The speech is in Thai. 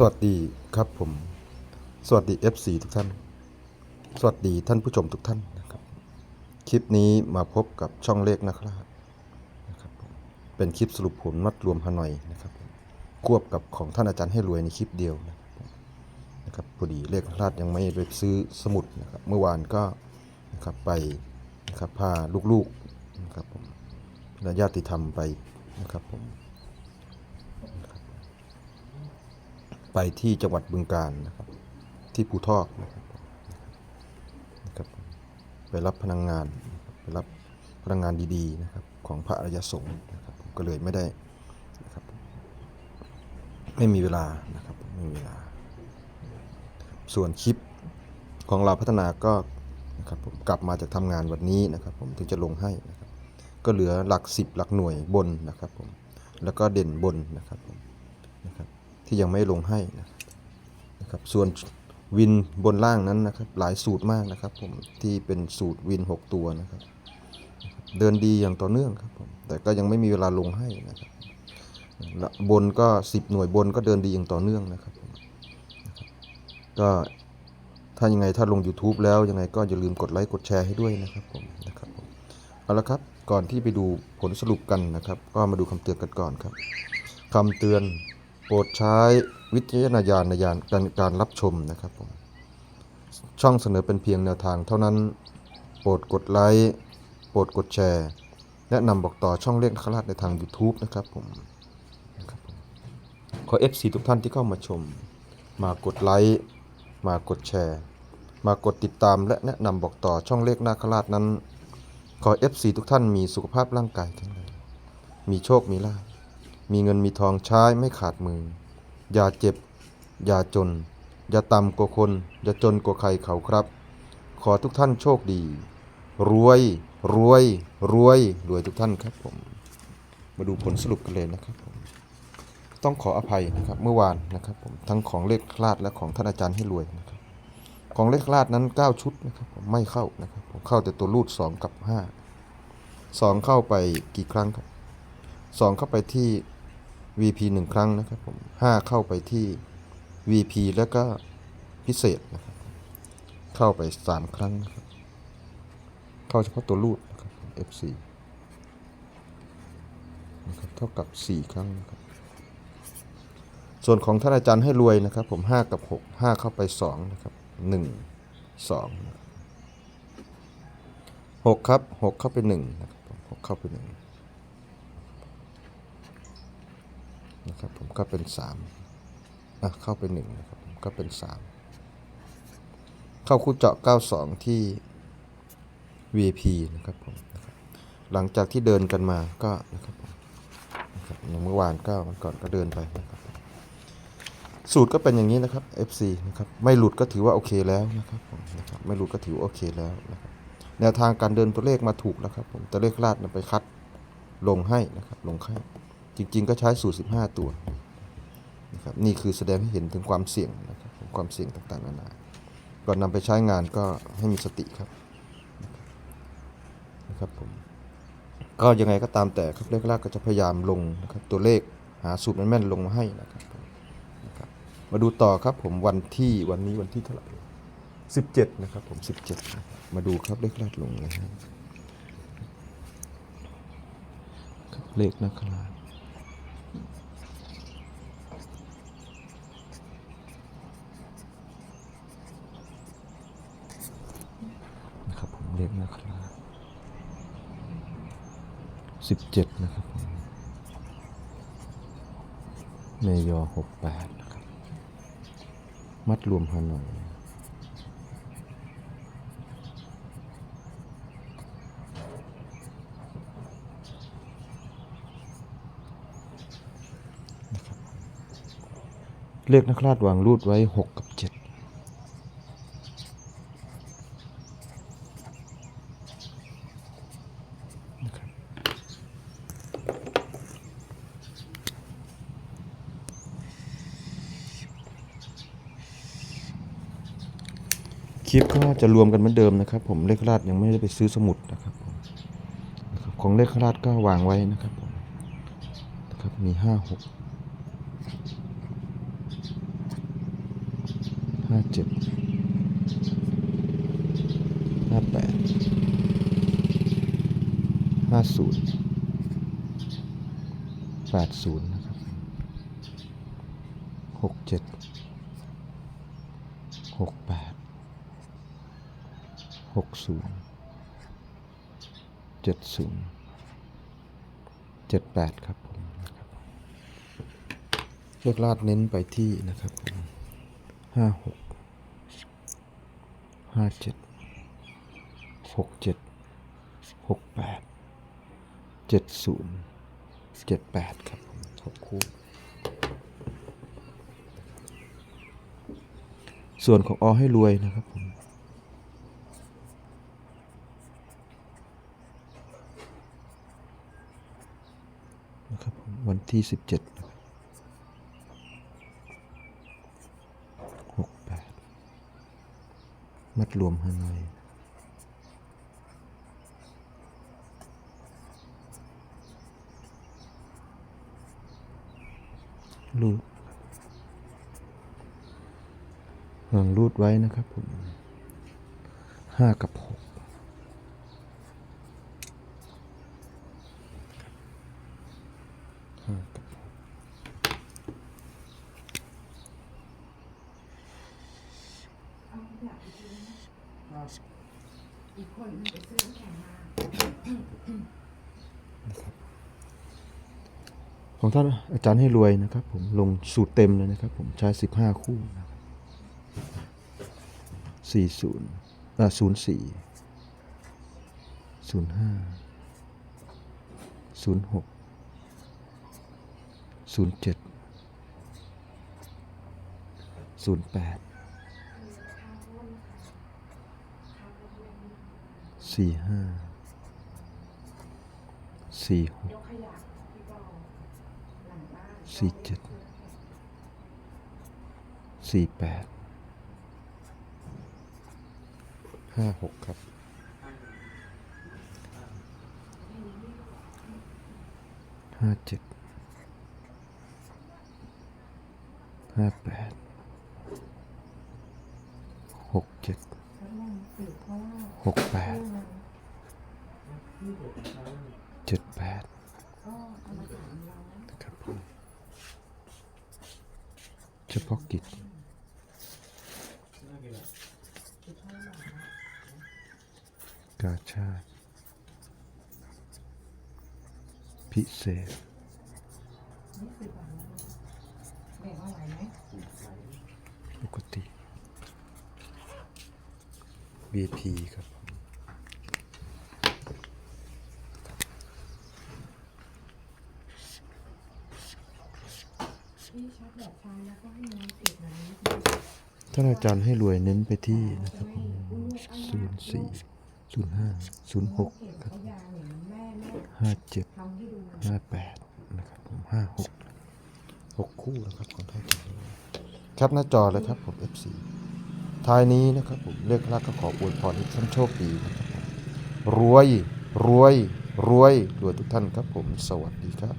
สวัสดีครับผม สวัสดี FC ทุกท่าน สวัสดีท่านผู้ชมทุกท่านนะครับ คลิปนี้มาพบกับช่องเลขนะครับนะครับ เป็นคลิปสรุปผลมัดรวมฮานอยนะครับ ควบกับของท่านอาจารย์ให้รวยในคลิปเดียวนะครับผมนะครับพอดีเลขพลาดยังไม่ไปซื้อสมุดนะครับ เมื่อวานก็นะครับไปนะครับพาลูกๆนะครับผมและญาติธรรมไปนะครับผม ไปที่จังหวัดบึงกาฬนะครับ ที่ภูทอกนะครับนะครับไปรับพลังงานไปรับพลังงานดีๆนะครับของพระอริยสงฆ์นะครับผมก็เลยไม่ได้นะครับไม่มีเวลานะครับไม่มีเวลา ส่วนคลิปของเราพัฒนาก็นะครับผมกลับมาจากทำงานวันนี้นะครับ ผมถึงจะลงให้นะครับก็เหลือหลักสิบหลักหน่วยบนนะครับผมแล้วก็เด่นบนนะครับผมนะครับ ที่ยังไม่ลงให้นะครับนะครับส่วนวินบนล่างนั้นนะครับหลายสูตรมากนะครับผมที่เป็นสูตรวิน 6 ตัวนะครับ เดินดีอย่างต่อเนื่องครับผมแต่ก็ยังไม่มีเวลาลงให้นะครับบนก็ 10 หน่วยบนก็เดินดีอย่างต่อเนื่องนะครับผมก็ถ้ายังไงถ้าลง YouTube แล้วยังไงก็อย่าลืมกดไลค์กดแชร์ให้ด้วยนะครับผมนะครับผมเอาละครับก่อนที่ไปดูผลสรุปกันนะครับ ก็มาดูคำเตือนกันก่อนครับคำเตือน โปรดใช้วิจารณญาณในการการการรับชมนะครับผมช่องเสนอเป็นเพียงแนวทางเท่านั้น โปรดกดไลค์โปรดกดแชร์ แนะนำบอกต่อช่องเลขนคราชในทาง YouTube นะครับผมนะครับผมขอ FC ทุกท่านที่เข้ามาชม มากดไลค์มากดแชร์ มากดติดตามและแนะนำบอกต่อช่องเลขนาคราชนั้น ขอ FC ทุกท่านมีสุขภาพร่างกายแข็งแรงมีโชคมีลาภ มีเงินมีทองใช้ไม่ขาดมือ อย่าเจ็บ อย่าจน อย่าต่ำกว่าคน อย่าจนกว่าใครเขาครับ ขอทุกท่านโชคดี รวย รวย รวย รวยทุกท่านครับผม มาดูผลสรุปกันเลยนะครับผมต้องขออภัยนะครับเมื่อวานนะครับผมทั้งของเลขคลาดและของท่านอาจารย์ให้รวยนะครับของเลขคลาดนั้น 9 ชุดนะครับผมไม่เข้านะครับผมเข้าแต่ตัวรูด 2 กับ 5 2 เข้าไปกี่ครั้งครับ 2 เข้าไปที่ VP 1 ครั้งนะครับผม5เข้าไปที่ VP แล้วก็พิเศษนะครับเข้าไป 3 ครั้งนะครับเข้าเฉพาะตัวรูดนะครับ F4 นะครับเท่ากับ 4 ครั้งนะครับส่วนของท่านอาจารย์ให้รวยนะครับ ผม 5 กับ 6 5 เข้าไป 2 นะครับ 1 2 6 ครับ 6 เข้าไป1นะครับ6เข้าไป1 นะครับผมก็เป็น3อะเข้าไป1นะครับผมก็เป็น3เข้าคู่เจาะ 92 ที่ V.P. นะครับผมหลังจากที่เดินกันมาก็นะครับผมนะครับอย่างเมื่อวานก็วันก่อนก็เดินไปนะครับสูตรก็เป็นอย่างนี้นะครับ FC นะครับไม่หลุดก็ถือว่าโอเคแล้วนะครับผมนะครับไม่หลุดก็ถือว่าโอเคแล้วนะครับแนวทางการเดินตัวเลขมาถูกแล้วครับผมตัวเลขลาดไปคัดลงให้นะครับลงให้ จริงๆ ก็ใช้สูตร 15 ตัวนะครับนี่คือแสดงให้เห็นถึงความเสี่ยงนะครับความเสี่ยงต่างๆนานาก่อนนำไปใช้งานก็ให้มีสติครับนะครับผมก็ยังไงก็ตามแต่ครับเลขแรกก็จะพยายามลงนะครับตัวเลขหาสูตรแม่นๆลงมาให้นะครับผมนะครับ มาดูต่อครับผมวันที่วันนี้วันที่เท่าไหร่17 นะครับผม 17นะมาดูครับเลขแรกลงนะฮะครับเลขนะครับนะครับผม เลขนะครับสิบเจ็ดนะครับผมเมยอหกแปดนะครับ มัดรวมฮานอยเลขนักลาดวางรูดไว้หกกับเจ็ดนะครับ ค ลิปก็จะรวมกันเหมือนเดิมนะครับ ผมเลขราดยังไม่ได้ไปซื้อสมุดนะครับของเลขราดก็วางไว้นะครับผมนะครับมีห้าหกเจ็ดห้าแปดห้าศูนย์แปดศูนย์นะครับหกเจ็ดหกแปด หกศูนย์เจ็ดศูนย์เจ็ดแปดครับผมนะครับเลขลาดเน้นไปที่นะครับผมห้าหกห้าเจ็ดหกเจ็ดหกแปดเจ็ดศูนย์เจ็ดแปดครับผมหกคู่ส่วนของอให้รวยนะครับผม นะครับผม วันที่สิบเจ็ดหกแปดมัดรวมฮานอยรูดห่างรูดไว้นะครับผมห้ากับหก ห้ากับหก อีกคนไปซื้อแข็งมาของท่านอาจารย์ให้รวยนะครับ ผมลงสูตรเต็มเลยนะครับ ผมใช้สิบห้าคู่นะครับสี่ศูนย์อ่าศูนย์สี่ศูนย์ห้าศูนย์หกศูนย์เจ็ดศูนย์แปด สี่ห้าสี่หกสี่เจ็ดสี่แปดห้าหกครับห้าเจ็ดห้าแปดหกเจ็ด หกแปดจ็ดแปดกรานะครับผมเฉพาะกิจกาชาติพิเศษปกติ VIP ครับผม พี่ชาร์จแบตไฟแล้วก็ให้เงินติดแบบนี้ ท่านอาจารย์ให้รวยเน้นไปที่นะครับศูนย์สี่ศูนย์ห้าศูนย์หกครับห้าเจ็ดห้าแปดนะครับผมห้าหกหกคู่นะครับของท่านอาจารย์ครับหน้าจอเลยครับผม FC ท้ายนี้นะครับผมเลขลักก็ขออวยพรให้ท่านโชคดีนะครับรวยรวยรวยรวยทุกท่านครับผมสวัสดีครับ